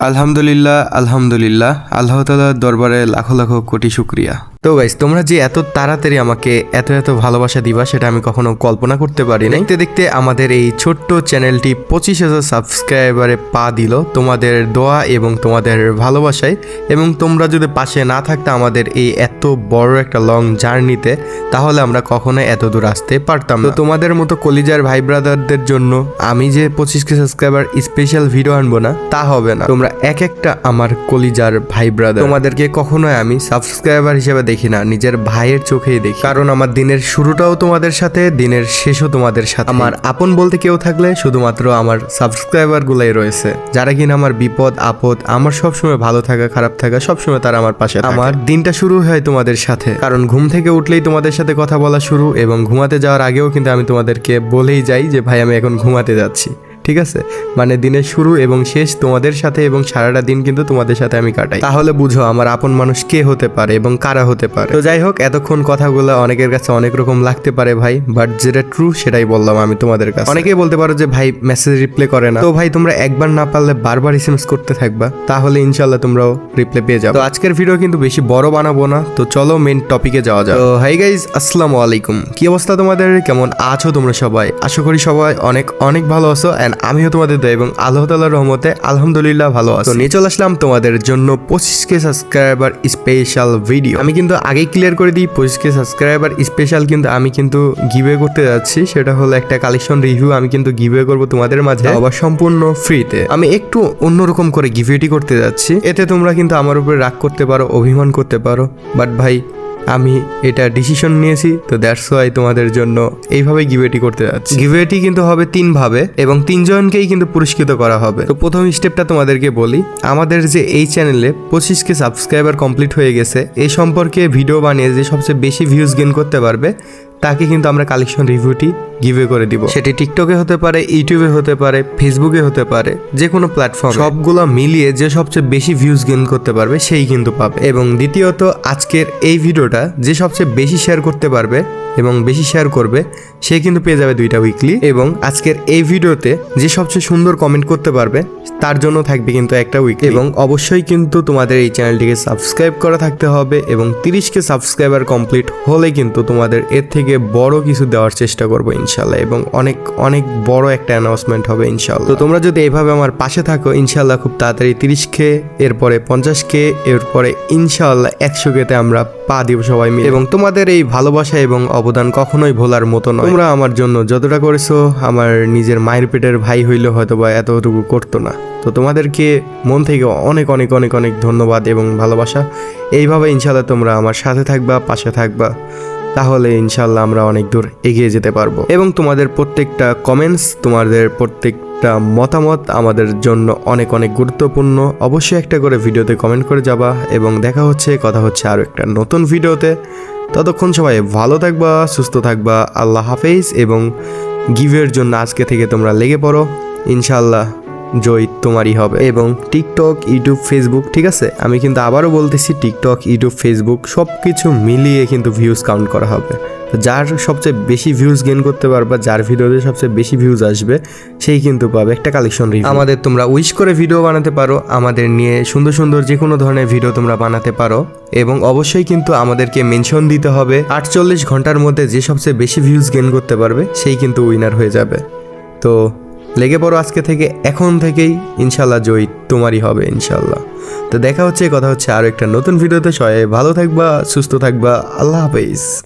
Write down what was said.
আলহামদুলিল্লাহ আলহামদুলিল্লাহ। আল্লাহ তালার দরবারে লাখো লাখো কোটি শুক্রিয়া। তো গাইস তোমরা যে এত তাড়াতাড়ি আমাকে এত এত ভালোবাসা দিবা, সেটা আমি কখনো কল্পনা করতে পারি দেখতে দেখতে আমাদের এই ছোট্ট চ্যানেলটি পঁচিশ হাজার সাবস্ক্রাইবারে পা দিল। তোমাদের দোয়া এবং তোমাদের ভালোবাসায়। এবং তোমরা যদি পাশে না থাকতে আমাদের এই এত বড় একটা লং জার্নিতে তাহলে আমরা কখনো এত দূর আসতে পারতাম তো তোমাদের মতো কলিজার ভাই ব্রাদারদের জন্য আমি যে পঁচিশ কে সাবস্ক্রাইবার স্পেশাল ভিডিও আনব না, তা হবে না। তোমরা এক একটা আমার কলিজার ভাই ব্রাদার তোমাদেরকে কখনোই আমি সাবস্ক্রাইবার হিসেবে দেখি না, নিজের ভাইয়ের চোখেই দেখি। কারণ আমার দিনের শুরুটাও তোমাদের সাথে, দিনের শেষও তোমাদের সাথে। আমার আপন বলতে কেউ থাকলে শুধুমাত্র আমার সাবস্ক্রাইবার গুলাই রয়েছে। যারা কিনা আমার বিপদ, আপদ, আমার সবসময় ভালো থাকা, খারাপ থাকা, সবসময় তারা আমার পাশে আমার দিনটা শুরু হয় তোমাদের সাথে। কারণ ঘুম থেকে উঠলেই তোমাদের সাথে কথা বলা শুরু এবং ঘুমাতে যাওয়ার আগেও কিন্তু আমি তোমাদেরকে বলেই যাই যে, ভাই, আমি এখন ঘুমাতে যাচ্ছি। ঠিক আছে? মানে দিনের শুরু এবং শেষ তোমাদের সাথে এবং সারাটা দিন কিন্তু তোমাদের সাথে আমি কাটাই। তাহলে বুঝো আমার আপন মানুষ কে হতে পারে এবং কারা হতে পারে। তো যাই হোক, এতক্ষণ কথাগুলো অনেকের কাছে অনেক রকম লাগতে পারে ভাই বাট যেটা ট্রু সেটাই বললাম আমি তোমাদের কাছে। অনেকেই বলতে পারো যে ভাই মেসেজ রিপ্লাই করে না। তো ভাই, তোমরা একবার না পারলে বারবার এসএমএস করতে থাকবা, তাহলে ইনশাল্লাহ তোমরাও রিপ্লাই পেয়ে যাবে। তো আজকের ভিডিও কিন্তু বেশি বড় বানাবো না, তো চলো মেন টপিকে যাওয়া যাক। তো হাই গাইজ আসসালামু আলাইকুম। কি অবস্থা তোমাদের? কেমন আছো তোমরা সবাই? আশা করি সবাই অনেক অনেক ভালো আছো আমিও তোমাদের দয়া এবং আল্লাহ তাআলার রহমতে আলহামদুলিল্লাহ ভালো আছি। নিয়ে চলে আসলাম তোমাদের জন্য পঁচিশ কে সাবস্ক্রাইবার স্পেশাল ভিডিও আমি কিন্তু আগেই ক্লিয়ার করে দিই পঁচিশ কে সাবস্ক্রাইবার স্পেশাল কিন্তু আমি কিন্তু গিভে করতে যাচ্ছি। সেটা হলো একটা কালেকশন রিভিউ আমি কিন্তু গিভে করব তোমাদের মাঝে। আবার সম্পূর্ণ ফ্রিতে আমি একটু অন্যরকম করে গিভেটি করতে যাচ্ছি। এতে তোমরা কিন্তু আমার উপরে রাগ করতে পারো অভিমান করতে পারো। বাট ভাই আমি এটা ডিসিশন নিয়েছি, তো দ্যাটস ওয়াই তোমাদের জন্য এইভাবে গিভেটি করতে যাচ্ছি। গিভেটি কিন্তু হবে তিনভাবে এবং তিনজনকেই কিন্তু পুরস্কৃত করা হবে। তো প্রথম স্টেপটা তোমাদেরকে বলি, আমাদের যে এই চ্যানেলে পঁচিশকে সাবস্ক্রাইবার কমপ্লিট হয়ে গেছে, এ সম্পর্কে ভিডিও বানিয়ে যে সবচেয়ে বেশি ভিউজ গেন করতে পারবে তাকে কিন্তু আমরা কালেকশন রিভিউটি গিভে করে দিব। সেটি টিকটকে হতে পারে ইউটিউবে হতে পারে ফেসবুকে হতে পারে যে কোনো প্ল্যাটফর্ম সবগুলো মিলিয়ে যে সবচেয়ে বেশি ভিউজ গেন করতে পারবে, সেই কিন্তু পাবে। এবং দ্বিতীয়ত, আজকের এই ভিডিওটা যে সবচেয়ে বেশি শেয়ার করতে পারবে এবং বেশি শেয়ার করবে, সে কিন্তু পেয়ে যাবে দুইটা উইকলি এবং আজকের এই ভিডিওতে যে সবচেয়ে সুন্দর কমেন্ট করতে পারবে, তার জন্য থাকবে কিন্তু একটা উইকলি এবং অবশ্যই কিন্তু তোমাদের এই চ্যানেলটিকে সাবস্ক্রাইব করা থাকতে হবে এবং তিরিশকে সাবস্ক্রাইবার কমপ্লিট হলে কিন্তু তোমাদের এর থেকে বড় কিছু দেওয়ার চেষ্টা করব ইনশাল্লাহ এবং অনেক অনেক বড় একটা অ্যানাউন্সমেন্ট হবে ইনশাল্লাহ। তো তোমরা যদি এভাবে আমার পাশে থাকো, ইনশাল্লাহ খুব তাড়াতাড়ি তিরিশ কে এরপরে পঞ্চাশ কে এরপরে ইনশাল্লাহ একশো কেতে আমরা পা দিব সবাই মিলে। এবং তোমাদের এই ভালোবাসা এবং অবদান কখনোই ভোলার মতো নয়। তোমরা আমার জন্য যতটা করেছ, আমার নিজের মায়ের পেটের ভাই হইলে হয়তো বা এতটুকু করতো না। তো তোমাদেরকে মন থেকে অনেক অনেক অনেক অনেক ধন্যবাদ এবং ভালোবাসা। এইভাবে ইনশাল্লাহ তোমরা আমার সাথে থাকবা, পাশে থাকবা। তাহলে ইনশাল্লাহ আমরা অনেক দূর এগিয়ে যেতে পারব। এবং তোমাদের প্রত্যেকটা কমেন্টস তোমাদের প্রত্যেকটা মতামত আমাদের জন্য অনেক অনেক গুরুত্বপূর্ণ। অবশ্যই একটা করে ভিডিওতে কমেন্ট করে যাবা এবং দেখা হচ্ছে, কথা হচ্ছে আরও একটা নতুন ভিডিওতে। ততক্ষণ সবাই ভালো থাকবা, সুস্থ থাকবা। আল্লাহ হাফেজ এবং গিভের জন্য আজকে থেকে তোমরা লেগে পড়ো। ইনশাল্লাহ জয় তোমারই হবে এবং টিকটক, ইউটিউব, ফেসবুক, ঠিক আছে? আমি কিন্তু আবারও বলতেছি, টিকটক, ইউটিউব, ফেসবুক সব কিছু মিলিয়ে কিন্তু ভিউজ কাউন্ট করা হবে। তো যার সবচেয়ে বেশি ভিউজ গেইন করতে পারবা, যার ভিডিওতে সবচেয়ে বেশি ভিউজ আসবে, সেই কিন্তু পাবে একটা কালেকশন রিভিউ আমাদের তোমরা উইশ করে ভিডিও বানাতে পারো, আমাদের নিয়ে সুন্দর সুন্দর যে কোনো ধরনের ভিডিও তোমরা বানাতে পারো, এবং অবশ্যই কিন্তু আমাদেরকে মেনশন দিতে হবে, আটচল্লিশ ঘণ্টার মধ্যে যে সবচেয়ে বেশি ভিউজ গেইন করতে পারবে, সেই কিন্তু উইনার হয়ে যাবে। তো লেগে পড়ো আজকে থেকে, এখন থেকেই ইনশাল্লাহ জয়ী তোমারই হবে ইনশাল্লাহ। তো দেখা হচ্ছে, কথা হচ্ছে আরও একটা নতুন ভিডিওতে। সবাই ভালো থাকবা, সুস্থ থাকবা, আল্লাহ হাফেজ।